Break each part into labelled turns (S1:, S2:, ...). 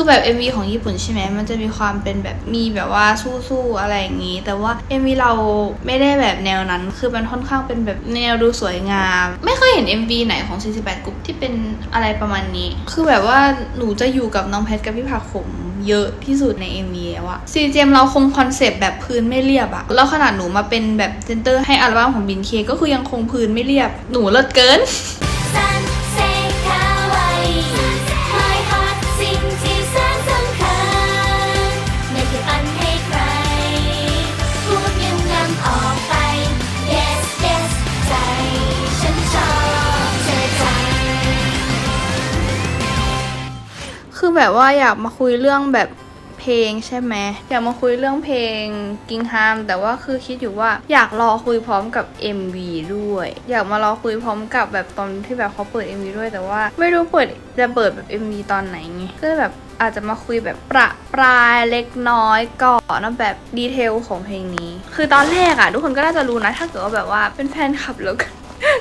S1: คือแบบ MV ของญี่ปุ่นใช่ไหมมันจะมีความเป็นแบบมีแบบว่าสู้ๆอะไรอย่างนี้ แต่ว่า MV เราไม่ได้แบบแนวนั้น คือมันค่อนข้างเป็นแบบแนวดูสวยงาม ไม่เคยเห็น MV ไหนของ 48 กรุ๊ปที่เป็นอะไรประมาณนี้ คือแบบว่าหนูจะอยู่กับน้องแพทกับพี่ผักขมเยอะที่สุดใน MV แล้วอะซีเจมเราคงคอนเซปต์แบบพื้นไม่เรียบอะแล้วขนาดหนูมาเป็นแบบเซนเตอร์ให้อัลบั้มของบินเคก็คือยังคงพื้นไม่เรียบ หนูเลิศเกิน
S2: นออกไป yes yes ใจฉันชอบเธอจัง
S1: คือแบบว่าอยากมาคุยเรื่องแบบ งใช่ไหมอยากมาคุยเรื่องเพลงกิงฮามแต่ว่าคือคิดอยู่ว่าอยากรอคุยพร้อมกับ MV ด้วย อยากมารอคุยพร้อมกับแบบตอนที่แบบเขาเปิด MV ด้วยแต่ว่า ไม่รู้เปิดจะเปิดแบบ MV ตอนไหนไงก็เลยแบบอาจจะมาคุยแบบประปรายเล็กน้อยก่อนนะแบบดีเทลของเพลงนี้ คือตอนแรกอะทุกคนก็น่าจะรู้นะ ถ้าเกิดว่าแบบว่าเป็นแฟนคลับแล้วก็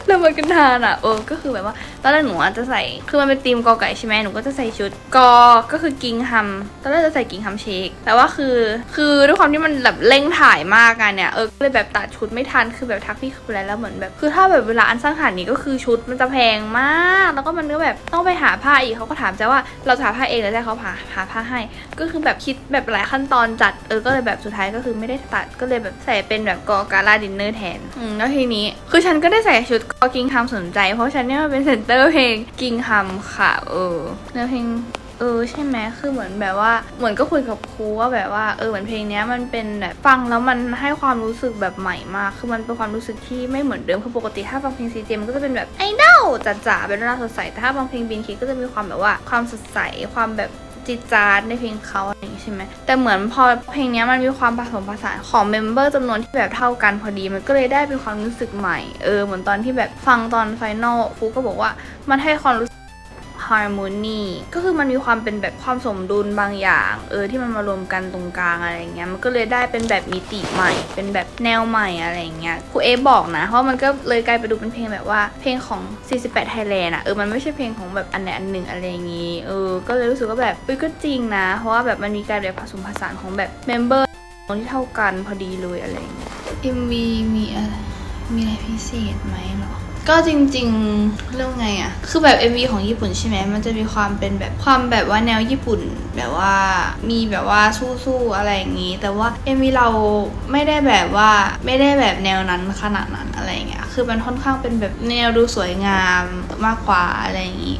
S1: แล้วมันกันทานอะเออก็คือแบบว่า ตอนแรกหนูอะจะใส่คือมันเป็นธีมกอไก่ใช่ไหมหนูก็จะใส่ชุดกอก็คือกิงฮัมตอนแรกจะใส่กิงฮัมเชคแต่ว่าคือ คือด้วยความที่มันแบบเร่งถ่ายมากกันเนี่ยเออก็เลยแบบตัดชุดไม่ทันคือแบบทักพี่คืออะไรแล้วเหมือนแบบ คือถ้าแบบเวลาอันสร้างขนาดนี้ก็คือชุดมันจะแพงมาก แล้วก็มันก็แบบต้องไปหาผ้าอีกเขาก็ถามจะว่าเราหาผ้าเองหรือจะเขาหาหาผ้าให้ ก็คือแบบคิดแบบหลายขั้นตอนจัดเออก็เลยแบบสุดท้ายก็คือไม่ได้ตัดก็เลยแบบใส่เป็นแบบกอกาลาดินเนอร์แทนอืมแล้วทีนี้ คือฉันก็ได้ใส่ชุดกอกิงฮัมสนใจ เพราะฉันเนี่ยเป็นเซนเตอร์เพลงกิงฮัมค่ะ เออเนื้อเพลงเออใช่ไหมคือเหมือนแบบว่าเหมือนก็คุยกับครูว่าแบบว่าเออเหมือนเพลงนี้มันเป็นแบบฟังแล้วมันให้ความรู้สึกแบบใหม่มาก คือมันเป็นความรู้สึกที่ไม่เหมือนเดิมคือปกติถ้าฟังเพลงซีเจมันก็จะเป็นแบบไอดอลจ๋าๆเป็นเรื่าสดใสแต่ถ้าฟังเพลงบินคิก็จะมีความแบบว่าความสดใสความแบบ จิจาร์ในเพลงเขาอะไรอย่างงี้ใช่ไหมแต่เหมือนพอเพลงเนี้ยมันมีความผสมผสานของเมมเบอร์จำนวนที่แบบเท่ากันพอดี มันก็เลยได้เป็นความรู้สึกใหม่ เออเหมือนตอนที่แบบฟังตอนไฟนอลฟูก็บอกว่ามันให้ความรู้ ฮาร์โมนีก็คือมันมีความเป็นแบบความสมดุลบางอย่าง เออที่มันมารวมกันตรงกลางอะไรเงี้ยมันก็เลยได้เป็นแบบมิติใหม่ เป็นแบบแนวใหม่อะไรเงี้ยครูเอฟบอกนะเพราะมันก็เลยกลายไปดูเป็นเพลงแบบว่าเพลงของ 48 Thailand อะเออมันไม่ใช่เพลงของแบบอันใดอันหนึ่งอะไรอย่างงี้เออก็เลยรู้สึกว่าแบบเอ้ยก็จริงนะ เพราะว่าแบบมันมีการแบบผสมผสานของแบบเมมเบอร์ที่เท่ากันพอดีเลยอะไรอย่างเงี้ย MV มีอะไรมีอะไรพิเศษไหมหรอ ก็จริงๆเรื่องไงอะคือแบบ MV ของญี่ปุ่นใช่ไหมมันจะมีความเป็นแบบความแบบว่าแนวญี่ปุ่น แบบว่ามีแบบว่าสู้ๆอะไรอย่างนี้ แต่ว่า MV เราไม่ได้แบบว่าไม่ได้แบบแนวนั้นขนาดนั้นอะไรอย่างเงี้ย คือมันค่อนข้างเป็นแบบแนวดูสวยงามมากกว่าอะไรอย่างงี้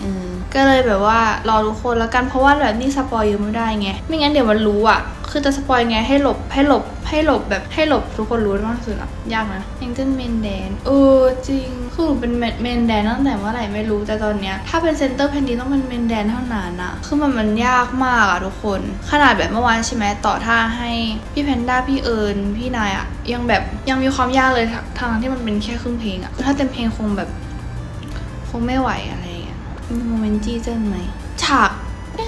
S1: ก็เลยแบบว่ารอทุกคนแล้วกันเพราะว่าแบบนี่สปอยเยอะไม่ได้ไง ไม่งั้นเดี๋ยวมันรู้อะคือจะสปอยไงให้หลบให้หลบ ให้หลบแบบให้หลบทุกคนรู้มากที่สุดอะยากนะยังเจนเมนแดนเออจริงคือหนูเป็นเมนแดนตั้งแต่เมื่อไหร่ไม่รู้แต่ตอนเนี้ยถ้าเป็นเซนเตอร์เพนดีต้องเป็นเมนแดนเท่านั้นอะคือมันมันยากมากอะทุกคน ขนาดแบบเมื่อวานใช่ไหมต่อท่าให้พี่แพนด้าพี่เอิญพี่นายอะยังแบบยังมีความยากเลยทางที่มันเป็นแค่ครึ่งเพลงอะถ้าเต็มเพลงคงแบบ คงไม่ไหวอะไรอย่างเงี้ยมีโมเมนต์จี้เจิ้นไหมฉาก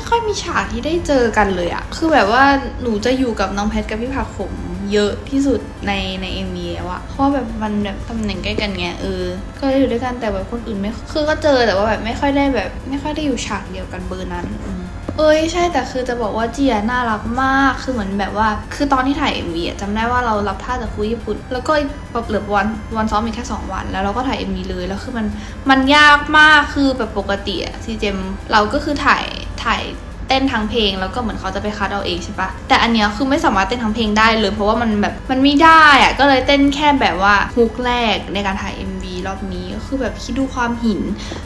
S1: ค่อยมีฉากที่ได้เจอกันเลยอะคือแบบว่าหนูจะอยู่กับน้องแพทกับพี่ผักขมเยอะที่สุดในในเอ็มวีแล้วอะเพราะแบบมันแบบตำแหน่งใกล้กันไงเออ ก็ได้อยู่ด้วยกันแต่แบบคนอื่นไม่คือก็เจอแต่ว่าแบบไม่ค่อยได้แบบ ไม่ค่อยได้อยู่ฉากเดียวกันเบอร์นั้นเอ้ยใช่แต่คือจะบอกว่าเจียน่ารักมากคือเหมือนแบบว่า คือตอนที่ถ่าย MV อะจำได้ว่าเรารับท่าจากครูญี่ปุ่น แล้วก็แบบเหลือวันวันซ้อมมีแค่ 2 วัน แล้วเราก็ถ่าย MV เลยแล้วคือมันมันยากมากคือแบบปกติอะซีเจมเราก็คือถ่าย ถ่ายเต้นทั้งเพลงแล้วก็เหมือนเขาจะไปคัดเอาเองใช่ปะแต่อันเนี้ยคือไม่สามารถเต้นทั้งเพลงได้เลย เพราะว่ามันแบบมันไม่ได้อะก็เลยเต้นแค่แบบว่าฮุกแรกในการถ่าย MV รอบนี้ก็คือแบบคิดดูความหิน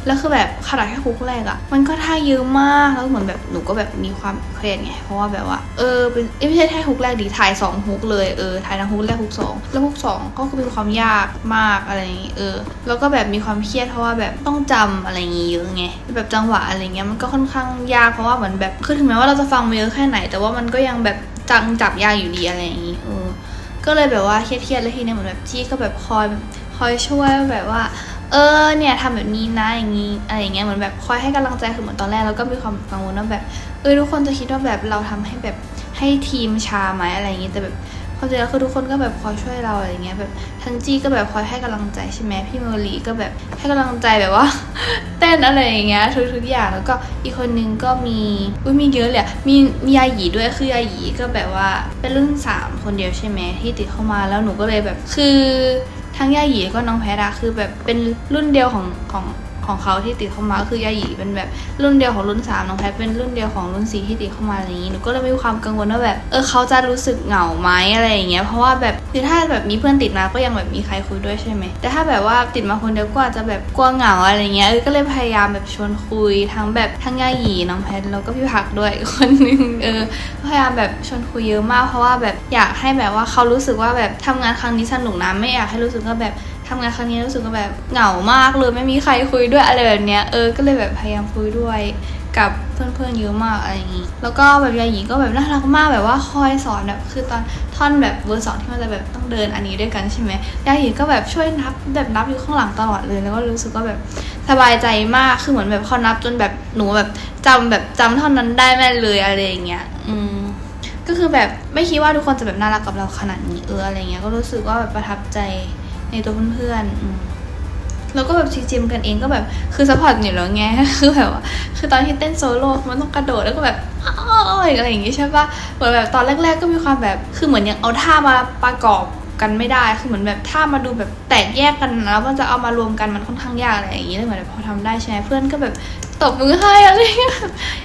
S1: แล้วคือแบบขนาดแค่ฮุกแรกอะมันก็ท่าเยอะมากแล้วเหมือนแบบหนูก็แบบมีความเครียดไงเพราะว่าแบบว่าเออเป็นไม่ใช่แค่ฮุกแรกดีถ่ายสองฮุกเลยเออถ่ายทั้งฮุกแรกฮุกสองแล้วฮุกสองก็คือเป็นความยากมากอะไรอย่างงี้เออแล้วก็แบบมีความเครียดเพราะว่าแบบต้องจำอะไรอย่างงี้เยอะไงแบบจังหวะอะไรเงี้ยมันก็ค่อนข้างยากเพราะว่าเหมือนแบบคือถึงแม้ว่าเราจะฟังมาเยอะแค่ไหน แต่ว่ามันก็ยังแบบจังจับยากอยู่ดีอะไรอย่างงี้เออก็เลยแบบว่าเครียดๆแล้วทีเนี้ยเหมือนแบบจี้ก็แบบคอย คอยช่วยแบบว่า เออเนี่ยทำแบบนี้นะอย่างนี้อะไรอย่างเงี้ยเหมือนแบบคอยให้กำลังใจคือเหมือนตอนแรกเราก็มีความกังวลว่าแบบเออทุกคนจะคิดว่าแบบเราทำให้แบบให้ทีมชาไหมอะไรอย่างงี้แต่แบบพอความจริงแล้วคือทุกคนก็แบบคอยช่วยเราอะไรเงี้ยแบบทันจี้ก็แบบคอยให้กำลังใจใช่ไหมพี่เมอรีก็แบบให้กำลังใจแบบว่า เต้นอะไรอย่างเงี้ยทุกๆอย่างแล้วก็อีกคนนึงก็มีอุ้ยมีเยอะเลยมีมียาหยีด้วยคือยาหยีก็แบบว่าเป็นรุ่นสามคนเดียวใช่ไหมที่ติดเข้ามาแล้วหนูก็เลยแบบคือ ทั้งย่าหยีแล้วก็น้องแพทอะคือแบบเป็นรุ่นเดียวของของ ของเขาที่ติดเข้ามาก็คือยาหยีเป็นแบบรุ่นเดียวของรุ่นสามน้องแพทเป็นรุ่นเดียวของรุ่นสี่ที่ติดเข้ามาอย่างนี้หนูก็เลยมีความกังวลว่าแบบเออเขาจะรู้สึกเหงาไหมอะไรอย่างเงี้ยเพราะว่าแบบคือถ้าแบบมีเพื่อนติดมาก็ยังแบบมีใครคุยด้วยใช่ไหมแต่ถ้าแบบว่าติดมาคนเดียวก็อาจจะแบบกลัวเหงาอะไรเงี้ยเออก็เลยพยายามแบบชวนคุยทั้งแบบทั้งยาหยีน้องแพทแล้วก็พี่ผักด้วยคนนึงเออพยายามแบบชวนคุยเยอะมาก เพราะว่าแบบอยากให้แบบว่าเขารู้สึกว่าแบบทำงานครั้งนี้สนุกนะไม่อยากให้รู้สึกว่าแบบ ทำงานครั้งนี้รู้สึกว่าแบบเหงามากเลยไม่มีใครคุยด้วยอะไรแบบเนี้ยเออก็เลยแบบพยายามคุยด้วยกับเพื่อนๆเยอะมากอะไรอย่างนี้ แล้วก็แบบยาหยีก็แบบน่ารักมากแบบว่าคอยสอนแบบคือตอนท่อนแบบเวอร์สองที่มันจะแบบต้องเดินอันนี้ด้วยกันใช่ไหมยาหยีก็แบบช่วยนับแบบนับอยู่ข้างหลังตลอดเลย แล้วก็รู้สึกว่าแบบสบายใจมากคือเหมือนแบบเขานับจนแบบหนูแบบจำแบบจำท่อนนั้นได้แม่เลยอะไรอย่างเงี้ย อืมก็คือแบบไม่คิดว่าทุกคนจะแบบน่ารักกับเราขนาดนี้เอออะไรเงี้ยก็รู้สึกว่าแบบประทับใจ ในตัวเพื่อนๆแล้วก็แบบจริมกันเองก็แบบคือซัพพอร์ตอยู่แล้วไงคือแบบว่าคือตอนที่เต้นโซโล่มันต้องกระโดดแล้วก็แบบอ้าอะไรอย่างงี้ใช่ปะเหมือนแบบตอนแรก ๆ ก็มีความแบบคือเหมือนยังเอาท่ามาประกอบกันไม่ได้ คือเหมือนแบบท่ามาดูแบบแตกแยกกันแล้วมันจะเอามารวมกันมันค่อนข้างยากอะไรอย่างงี้แล้วเหมือนพอทำได้ใช่ไหมเพื่อนก็แบบ ตบมือให้อะไรเงี้ย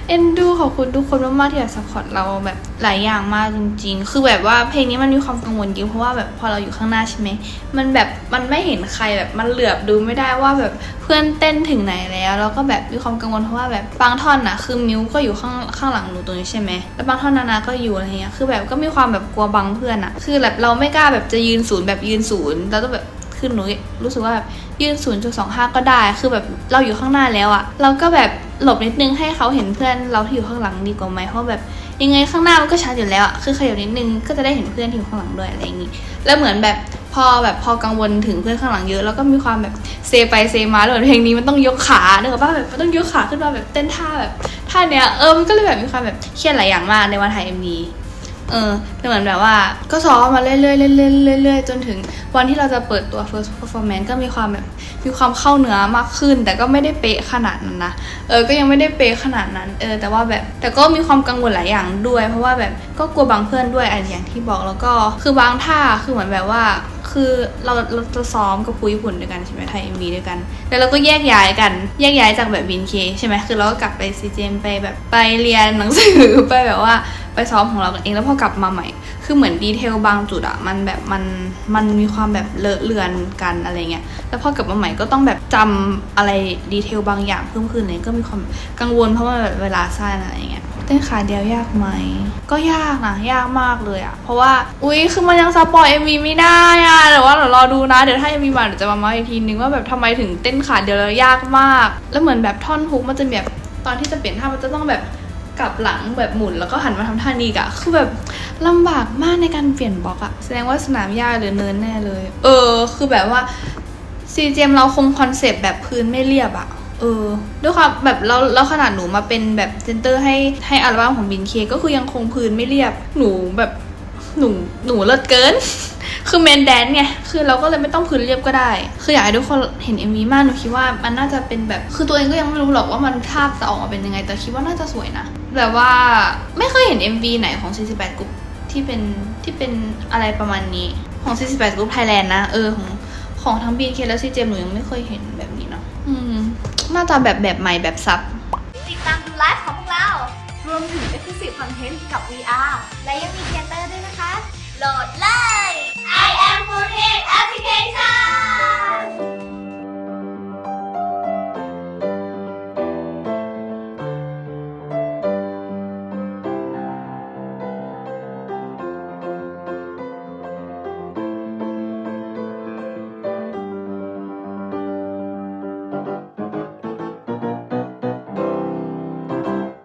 S1: เอ็นดูขอบคุณทุกคนมากๆที่แบบซัพพอร์ตเราแบบหลายอย่างมากจริง ๆ คือแบบว่าเพลงนี้มันมีความกังวลเยอะเพราะว่าแบบพอเราอยู่ข้างหน้าใช่ไหมมันแบบมันไม่เห็นใครแบบมันเหลือบดูไม่ได้ว่าแบบเพื่อนเต้นถึงไหนแล้วแล้วก็แบบมีความกังวลเพราะว่าแบบบางท่อนน่ะคือมิวก็อยู่ข้างข้างหลังหนูตรงนี้ใช่ไหมแล้วบางท่อนนานาก็อยู่อะไรเงี้ยคือแบบก็มีความแบบกลัวบังเพื่อนอะคือแบบเราไม่กล้าแบบจะยืนศูนย์แบบยืนศูนย์แล้วก็แบบ คือหนูรู้สึกว่าแบบยืน0.25 ก็ได้ คือแบบเราอยู่ข้างหน้าแล้วอะเราก็แบบหลบนิดนึงให้เขาเห็นเพื่อนเราที่อยู่ข้างหลังดีกว่าไหมเพราะแบบยังไงข้างหน้ามันก็ชัดอยู่แล้วอะคือขยับนิดนึงก็จะได้เห็นเพื่อนที่อยู่ข้างหลังด้วยอะไรอย่างนี้ แล้วเหมือนแบบพอแบบพอกังวลถึงเพื่อนข้างหลังเยอะแล้วก็มีความแบบเซไปเซมาแล้วเหมือนเพลงนี้มันต้องยกขาเนอะว่าแบบมันต้องยกขาขึ้นมาแบบเต้นท่าแบบท่าเนี้ยเออมันก็เลยแบบมีความแบบเครียดหลายอย่างมากในวันถ่ายเอ็มวี เออแต่เหมือนแบบว่า ก็ซ้อมมาเรื่อยๆเรื่อยๆเรื่อยๆจนถึงวันที่เราจะเปิดตัว first performance ก็มีความแบบมีความเข้าเนื้อมากขึ้น แต่ก็ไม่ได้เป๊ะขนาดนั้นนะเออก็ยังไม่ได้เป๊ะขนาดนั้นเออแต่ว่าแบบแต่ก็มีความกังวลหลายอย่างด้วย เพราะว่าแบบก็กลัวบางเพื่อนด้วยอันอย่างที่บอกแล้วก็คือบางท่าคือเหมือนแบบว่าคือเราเราจะซ้อมกับคุยญี่ปุ่นด้วยกันใช่ไหมไทยเอ็มวีด้วยกัน แล้วเราก็แยกย้ายกันแยกย้ายจากแบบบินเคใช่ไหมคือเราก็กลับไปซีเจมไปแบบไปเรียนหนังสือไปแบบว่า ไปซ้อมของเรากันเองแล้วพอกลับมาใหม่ คือเหมือนดีเทลบางจุดอะมันแบบมันมันมีความแบบเลอะเลือนกันอะไรเงี้ยแล้วพอกลับมาใหม่ก็ต้องแบบจำอะไรดีเทลบางอย่างเพิ่มขึ้นเลยก็มีความกังวลเพราะว่าแบบเวลาสั้นอะไรเงี้ยเต้นขาเดียวยากไหม ก็ยากนะ ยากมากเลยอะเพราะว่าอุ้ยคือมันยังสปอยเอ็มวีไม่ได้อะแต่ว่าเดี๋ยวรอดูนะ เดี๋ยวถ้าเอ็มวีมาเดี๋ยวจะมาเมาอีกทีนึงว่าแบบทำไมถึงเต้นขาเดียวแล้วยากมาก แล้วเหมือนแบบท่อนฮุกมันจะแบบตอนที่จะเปลี่ยนท่ามันจะต้องแบบ กลับหลังแบบหมุนแล้วก็หันมาทำท่านี้กะคือแบบลำบากมากในการเปลี่ยนบล็อกอะแสดงว่าสนามหญ้าหรือเนินแน่เลย เออ คือแบบว่าซีเจมเราคงคอนเซปต์แบบพื้นไม่เรียบอะเออด้วยความแบบเราเราขนาดหนูมาเป็นแบบเซนเตอร์ให้ให้อัลบั้มของบินเคก็คือยังคงพื้นไม่เรียบหนูแบบ หนูหนูเลิศเกิน คือเมนแดนไง คือเราก็เลยไม่ต้องพื้นเรียบก็ได้ คืออยากให้ทุกคนเห็น MV มาก หนูคิดว่ามันน่าจะเป็นแบบ คือตัวเองก็ยังไม่รู้หรอกว่ามันภาพจะออกมาเป็นยังไง แต่คิดว่าน่าจะสวยนะ แบบว่าไม่เคยเห็น MV ไหนของ 48กรุ๊ปที่เป็นที่เป็นอะไรประมาณนี้ ของ 48กรุ๊ปไทยแลนด์นะ เออของของทั้ง BNK และ CJ หนูยังไม่เคยเห็นแบบนี้เนาะ อืม น่าจะแบบแบบใหม่แบบซับ
S2: ติดตามดูไลฟ์ของพวกเรา
S3: รวมถึง Exclusive Content กับ VR
S2: และยังมีเทเตอร์ด้วยนะ โหลดเลย I am Food Application